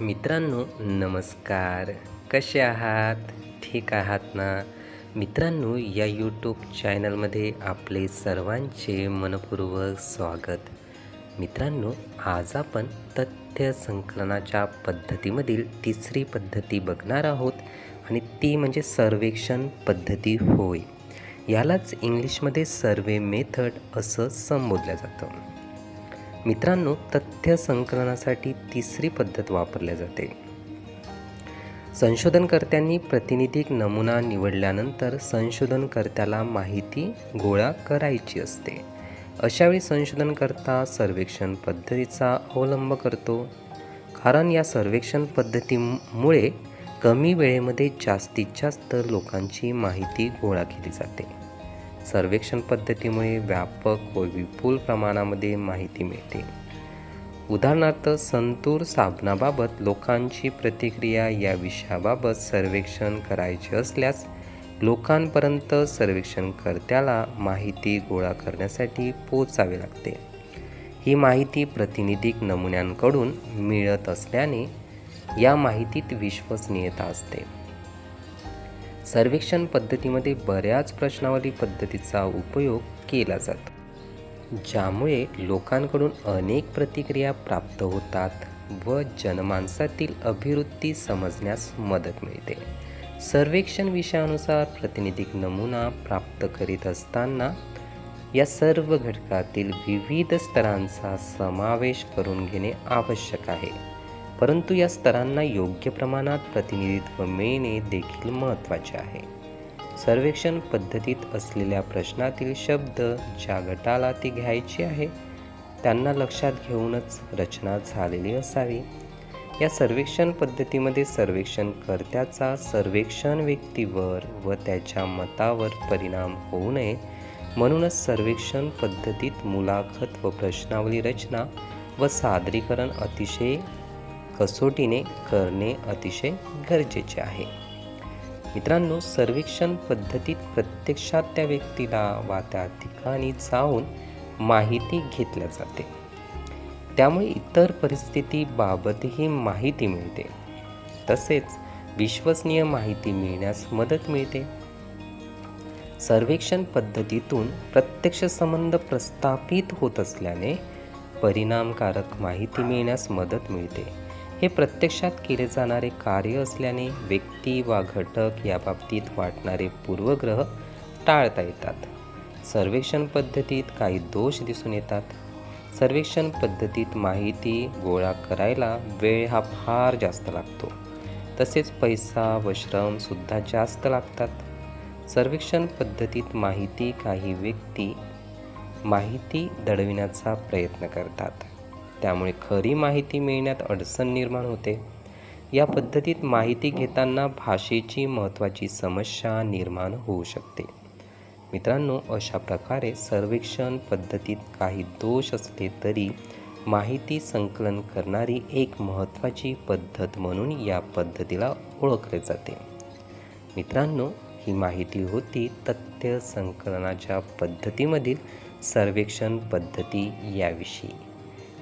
मित्रांनो नमस्कार. कसे आहात? ठीक आहात ना? मित्रांनो या यूट्यूब चॅनलमध्ये आपले सर्वांचे मनपूर्वक स्वागत. मित्रांनो आज आपण तथ्य संकलनाच्या पद्धतीमधील तिसरी पद्धती बघणार आहोत आणि ती म्हणजे सर्वेक्षण पद्धती होय. यालाच इंग्लिशमध्ये सर्वे मेथड असं संबोधलं जातं. मित्रांनो तथ्य संकलनासाठी तिसरी पद्धत वापरल्या जाते. संशोधनकर्त्यांनी प्रतिनिधिक नमुना निवडल्यानंतर संशोधनकर्त्याला माहिती गोळा करायची असते. अशावेळी संशोधनकर्ता सर्वेक्षण पद्धतीचा अवलंब करतो. कारण या सर्वेक्षण पद्धतीमुळे कमी वेळेमध्ये जास्तीत जास्त लोकांची माहिती गोळा केली जाते. सर्वेक्षण पद्धतीमुळे व्यापक व विपुल प्रमाणामध्ये माहिती मिळते. उदाहरणार्थ संतूर साबणाबाबत लोकांची प्रतिक्रिया या विषयाबाबत सर्वेक्षण करायचे असल्यास लोकांपर्यंत सर्वेक्षणकर्त्याला माहिती गोळा करण्यासाठी पोचावे लागते. ही माहिती प्रतिनिधिक नमुन्यांकडून मिळत असल्याने या माहितीत विश्वसनीयता असते. सर्वेक्षण पद्धतीमध्ये बऱ्याच प्रश्नावली पद्धतीचा उपयोग केला जातो ज्यामुळे लोकांकडून अनेक प्रतिक्रिया प्राप्त होतात व जनमानसातील अभिवृत्ती समजण्यास मदत मिळते. सर्वेक्षण विषयानुसार प्रतिनिधिक नमुना प्राप्त करीत असताना या सर्व घटकातील विविध स्तरांचा समावेश करून घेणे आवश्यक आहे. परंतु या स्तरांना योग्य प्रमाणात प्रतिनिधित्व मिळणे देखील महत्त्वाचे आहे. सर्वेक्षण पद्धतीत असलेल्या प्रश्नातील शब्द ज्या गटाला ती घ्यायची आहे त्यांना लक्षात घेऊनच रचना झालेली असावी. या सर्वेक्षण पद्धतीमध्ये सर्वेक्षणकर्त्याचा सर्वेक्षण व्यक्तीवर व त्याच्या मतावर परिणाम होऊ नये म्हणूनच सर्वेक्षण पद्धतीत मुलाखत व प्रश्नावली रचना व सादरीकरण अतिशय कसोटीने करणे अतिशय गरजेचे आहे. मित्रांनो सर्वेक्षण पद्धतीत प्रत्यक्षात त्या व्यक्तीला वा त्या ठिकाणी जाऊन माहिती घेतल्या जाते. त्यामुळे इतर परिस्थितीबाबतही माहिती मिळते. तसेच विश्वसनीय माहिती मिळण्यास मदत मिळते. सर्वेक्षण पद्धतीतून प्रत्यक्ष संबंध प्रस्थापित होत असल्याने परिणामकारक माहिती मिळण्यास मदत मिळते. हे प्रत्यक्षात केले जाणारे कार्य असल्याने व्यक्ती वा घटक याबाबतीत वाटणारे पूर्वग्रह टाळता येतात. सर्वेक्षण पद्धतीत काही दोष दिसून येतात. सर्वेक्षण पद्धतीत माहिती गोळा करायला वेळ हा फार जास्त लागतो. तसेच पैसा व श्रमसुद्धा जास्त लागतात. सर्वेक्षण पद्धतीत माहिती काही व्यक्ती माहिती दडविण्याचा प्रयत्न करतात. त्यामुळे खरी माहिती मिळण्यात अडचण निर्माण होते. या पद्धतीत माहिती घेताना भाषेची महत्त्वाची समस्या निर्माण होऊ शकते. मित्रांनो अशा प्रकारे सर्वेक्षण पद्धतीत काही दोष असले तरी माहिती संकलन करणारी एक महत्त्वाची पद्धत म्हणून या पद्धतीला ओळखले जाते. मित्रांनो ही माहिती होती तथ्य संकलनाच्या पद्धतीमधील सर्वेक्षण पद्धती याविषयी.